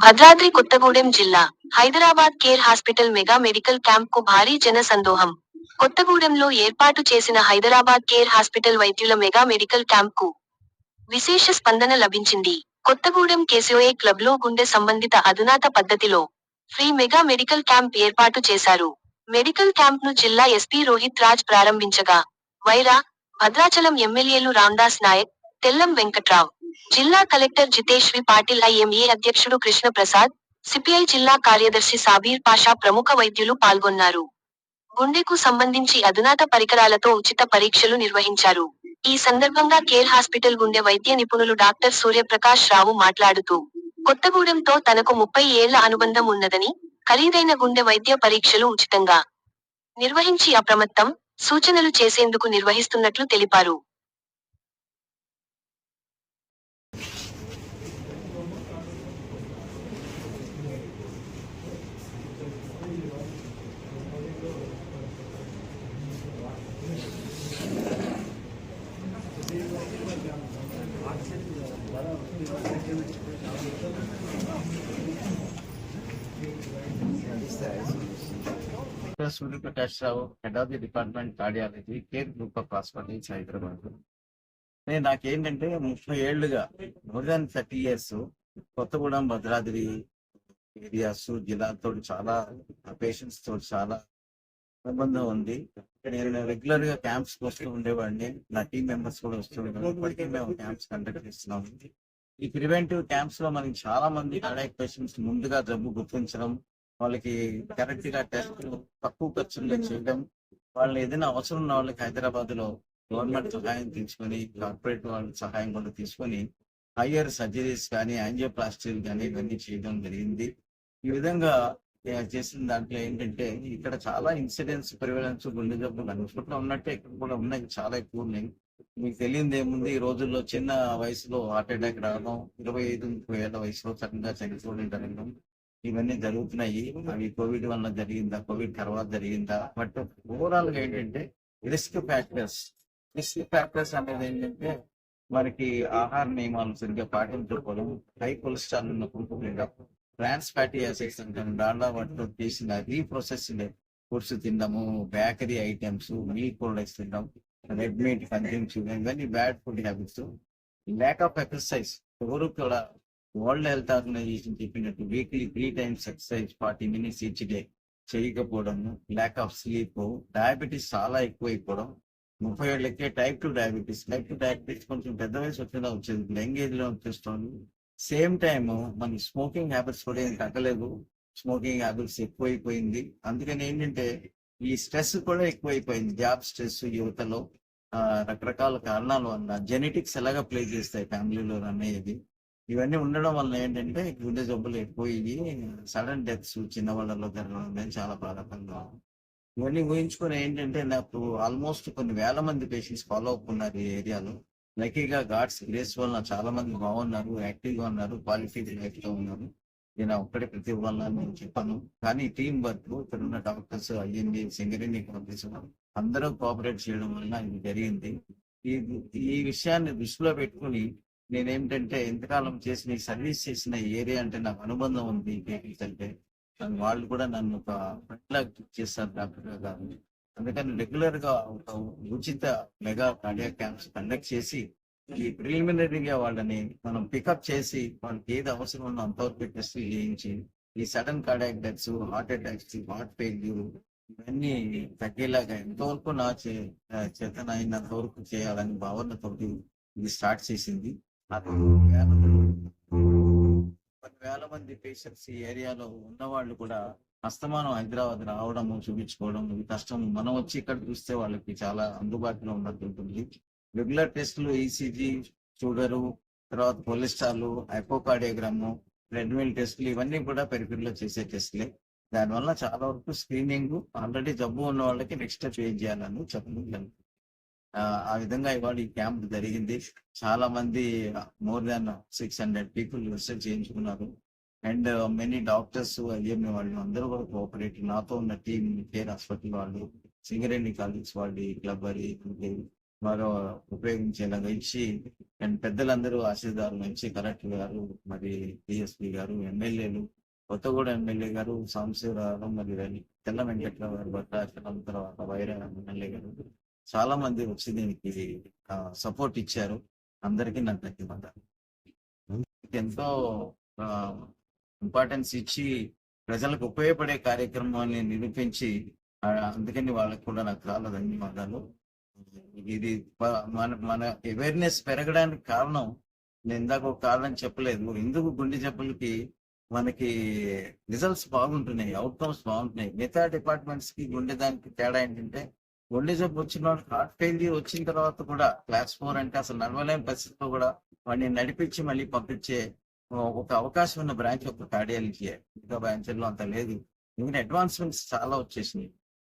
భద్రాద్రి కొత్తగూడెం జిల్లా Hyderabad Care hospital mega medical క్యాంప్కు భారీ జన సందోహం. కొత్తగూడెంలో ఏర్పాటు చేసిన హైదరాబాద్ కేర్ హాస్పిటల్ వైద్యుల మెగా మెడికల్ క్యాంప్కు విశేష స్పందన లభించింది. కొత్తగూడెం కేసీఓఏ క్లబ్లో గుండె సంబంధిత అధునాత పద్ధతిలో ఫ్రీ మెగా మెడికల్ క్యాంప్ ఏర్పాటు చేశారు. మెడికల్ క్యాంప్ను జిల్లా ఎస్పీ రోహిత్ రాజ్ ప్రారంభించగా వైరా భద్రాచలం ఎమ్మెల్యేలు రామ్దాస్ నాయక్ తెల్లం వెంకట్రావ్ జిల్లా collector Jitesh V Patil IMA అధ్యక్షుడు కృష్ణ ప్రసాద్ సిపిఐ జిల్లా కార్యదర్శి సాబీర్ పాషా ప్రముఖ వైద్యులు పాల్గొన్నారు. గుండెకు సంబంధించి అధునాత పరికరాలతో ఉచిత పరీక్షలు నిర్వహించారు. ఈ సందర్భంగా కేర్ హాస్పిటల్ గుండె వైద్య నిపుణులు డాక్టర్ సూర్యప్రకాష్ రావు మాట్లాడుతూ కొత్తగూడెంతో తనకు ముప్పై ఏళ్ళ అనుబంధం ఉన్నదని ఖరీదైన గుండె వైద్య పరీక్షలు ఉచితంగా నిర్వహించి అప్రమత్తం సూచనలు చేసేందుకు నిర్వహిస్తున్నట్లు తెలిపారు. Doctor Suryaprakash Rao head of the department cardiology Care group of hospitals Hyderabad. నేను నాకేంటంటే ముప్పై ఏళ్ళుగా more than thirty years Kothagudem Bhadradri areas జిల్లాతో చాలా పేషెంట్స్తో చాలా సంబంధం ఉంది. నేను రెగ్యులర్గా క్యాంప్స్ వస్తూ ఉండేవాడిని. నా టీం మెంబర్స్ కూడా వస్తూ మేము క్యాంప్స్ కండక్ట్ చేస్తున్నాం. ఈ ప్రివెంటివ్ క్యాంప్స్లో మనకి చాలా మంది కార్డియాక్ పేషెంట్స్ ముందుగా జబ్బు గుర్తించడం వాళ్ళకి కరెక్ట్గా టెస్ట్ తక్కువ ఖర్చుల్లో చేయడం వాళ్ళని ఏదైనా అవసరం ఉన్న వాళ్ళకి హైదరాబాద్లో గవర్నమెంట్ సహాయం తీసుకొని కార్పొరేట్ వాళ్ళ సహాయం కూడా తీసుకొని హయ్యర్ సర్జరీస్ కానీ యాంజియోప్లాస్టీలు కానీ ఇవన్నీ చేయడం జరిగింది. ఈ విధంగా చేసిన దాంట్లో ఏంటంటే ఇక్కడ చాలా ఇన్సిడెంట్స్ ప్రివలెన్స్ గుండె జబ్బులు అనుకుంటా ఉన్నట్టే ఇక్కడ కూడా ఉన్నాయి చాలా ఎక్కువ ఉన్నాయి. మీకు తెలియదు ఏముంది ఈ రోజుల్లో చిన్న వయసులో హార్ట్ అటాక్ రావడం ఇరవై ఐదు ముప్పై ఏళ్ళ వయసులో సడన్గా చనిపోవడం జరగడం ఇవన్నీ జరుగుతున్నాయి. అవి కోవిడ్ వల్ల జరిగిందా? కోవిడ్ తర్వాత జరిగిందా? బట్ ఓవరాల్గా ఏంటంటే రిస్క్ ఫ్యాక్టర్స్. రిస్క్ ఫ్యాక్టర్స్ అనేది ఏంటంటే మనకి ఆహార నియమాలు సరిగ్గా పాటించకపోవడం హై కొలెస్ట్రాల్ ఉన్న ఫుడ్ తినడం ట్రాన్స్ ఫ్యాటీ యాసిడ్స్ అంటాం డాల్డా వాటిలో చేసిన రీప్రొసెస్డ్ ఫుడ్స్ తినడము బేకరీ ఐటమ్స్ మిల్క్ ప్రొడక్ట్స్ తినడం రెడ్ మీట్ కన్జ్యూమ్ చేయడం ఇవన్నీ bad food habits. Lack of exercise ఎవరు కూడా వరల్డ్ హెల్త్ ఆర్గనైజేషన్ చెప్పినట్టు weekly three times exercise forty minutes each day చేయకపోవడం ల్యాక్ ఆఫ్ స్లీప్ డయాబెటీస్ చాలా ఎక్కువైపోవడం ముప్పై ఏళ్ళకే type two diabetes type two diabetes కొంచెం పెద్ద వయసు వచ్చినా వచ్చేది యంగ్ ఏజ్లో వచ్చేస్తుంది. సేమ్ టైం మన స్మోకింగ్ హ్యాబిట్స్ కూడా ఏం తగ్గలేదు. స్మోకింగ్ హ్యాబిట్స్ ఎక్కువైపోయింది. అందుకని ఏంటంటే ఈ స్ట్రెస్ కూడా ఎక్కువైపోయింది. జాబ్ స్ట్రెస్ యువతలో రకరకాల కారణాల వల్ల. జెనెటిక్స్ ఎలాగా ప్లే చేస్తాయి ఫ్యామిలీలో అనేది ఇవన్నీ ఉండడం వల్ల ఏంటంటే గుండె జబ్బులు ఎక్కువయ్యి సడన్ డెత్స్ చిన్న వాళ్ళలో జరగడం చాలా బాధాకరంగా ఇవన్నీ ఊహించుకుని ఏంటంటే నాకు ఆల్మోస్ట్ కొన్ని వేల మంది పేషెంట్స్ ఫాలో అప్ ఉన్నారు ఈ ఏరియాలో. లక్కీగా గాడ్స్ గ్రేస్ వల్ల చాలా మంది బాగున్నారు యాక్టివ్గా ఉన్నారు క్వాలిఫైడ్ లైఫ్లో ఉన్నారు. నేను ఒక్కడే ప్రతి వల్ల నేను చెప్పాను. కానీ టీం వర్క్ ఇక్కడ ఉన్న డాక్టర్స్ అయ్యింది సింగరేణి పంపిస్తున్నారు అందరూ కోఆపరేట్ చేయడం వల్ల ఇది జరిగింది. ఈ ఈ విషయాన్ని దృష్టిలో పెట్టుకుని నేనేమిటంటే ఎంతకాలం చేసిన ఈ సర్వీస్ చేసిన ఏరియా అంటే నాకు అనుబంధం ఉంది పీపుల్స్ అంటే వాళ్ళు కూడా నన్ను ఒక ఫ్రెండ్ లాగా చేస్తారు డాక్టర్ గారు. అందుకని రెగ్యులర్గా ఒక ఉచిత మెగా కార్డియాక్ క్యాంప్స్ కండక్ట్ చేసి ఈ ప్రిలిమినరీగా వాళ్ళని మనం పికప్ చేసి వాళ్ళకి ఏది అవసరం ఉందో అంతవరకు టెస్ట్ చేయించి ఈ sudden cardiac deaths heart attacks heart failure ఇవన్నీ తగ్గేలాగా ఎంతవరకు నా చే చేతన వరకు చేయాలని భావనతోటి ఇది స్టార్ట్ చేసింది. నాకు వేల కొన్ని వేల మంది పేషెంట్స్ ఈ ఏరియాలో ఉన్న వాళ్ళు కూడా అస్తమానం హైదరాబాద్ రావడం చూపించుకోవడం కష్టం మనం వచ్చి ఇక్కడ చూస్తే వాళ్ళకి చాలా అందుబాటులో ఉన్నట్టు ఉంటుంది. రెగ్యులర్ టెస్టులు ఈసీజీ షుగరు తర్వాత కొలెస్ట్రాల్ హైపోకార్డియోగ్రాము రెడ్మిల్ టెస్టులు ఇవన్నీ కూడా పెరిఫెరీలో చేసే టెస్టులే దానివల్ల చాలా వరకు స్క్రీనింగ్ ఆల్రెడీ జబ్బు ఉన్న వాళ్ళకి నెక్స్ట్ స్టెప్ ఏం చేయాలని చెప్పడం జరుగుతుంది. ఆ విధంగా ఇవాళ ఈ క్యాంప్ జరిగింది. చాలా మంది more than six hundred people research చేయించుకున్నారు. అండ్ మెనీ డాక్టర్స్ ఐఎంఏ వాళ్ళు అందరూ కూడా కోఆపరేట్ నాతో ఉన్న టీం కేర్ హాస్పిటల్ వాళ్ళు సింగరేణి కాలేజ్ వాళ్ళు క్లబ్ అది మరో ఉపయోగించేలాగా ఇచ్చి అండ్ పెద్దలందరూ ఆశీర్దారుల నుంచి కలెక్టర్ గారు మరి డిఎస్పీ గారు ఎమ్మెల్యేలు కొత్తగూడ ఎమ్మెల్యే గారు సాంశివరావు మరి తెల్ల వెంకట్రావు గారు భద్రాచలం తర్వాత వైరా ఎమ్మెల్యే గారు చాలా మంది వచ్చి దీనికి సపోర్ట్ ఇచ్చారు. అందరికీ నా ధన్యవాదాలు. ఎంతో ఇంపార్టెన్స్ ఇచ్చి ప్రజలకు ఉపయోగపడే కార్యక్రమాన్ని నిరూపించి అందుకని వాళ్ళకి కూడా నాకు చాలా ధన్యవాదాలు. ఇది మన మన అవేర్నెస్ పెరగడానికి కారణం నేను ఇందాక ఒక కారణం చెప్పలేదు. ఎందుకు గుండె జబ్బులకి మనకి రిజల్ట్స్ బాగుంటున్నాయి అవుట్కమ్స్ బాగుంటున్నాయి? మిగతా డిపార్ట్మెంట్స్కి గుండె దానికి తేడా ఏంటంటే గుండె జబ్బు వచ్చిన వాడికి హార్ట్ ఫెయిల్యూర్ వచ్చిన తర్వాత కూడా క్లాస్ ఫోర్ అంటే అసలు నడవలేని పరిస్థితిలో కూడా వాడిని నడిపించి మళ్ళీ పంపించే ఒక అవకాశం ఉన్న బ్రాంచ్ ఒక కార్డియాలజీ ఇంకా బ్రాంచ్లో అంత లేదు. ఎందుకంటే అడ్వాన్స్మెంట్స్ చాలా వచ్చేసినాయి.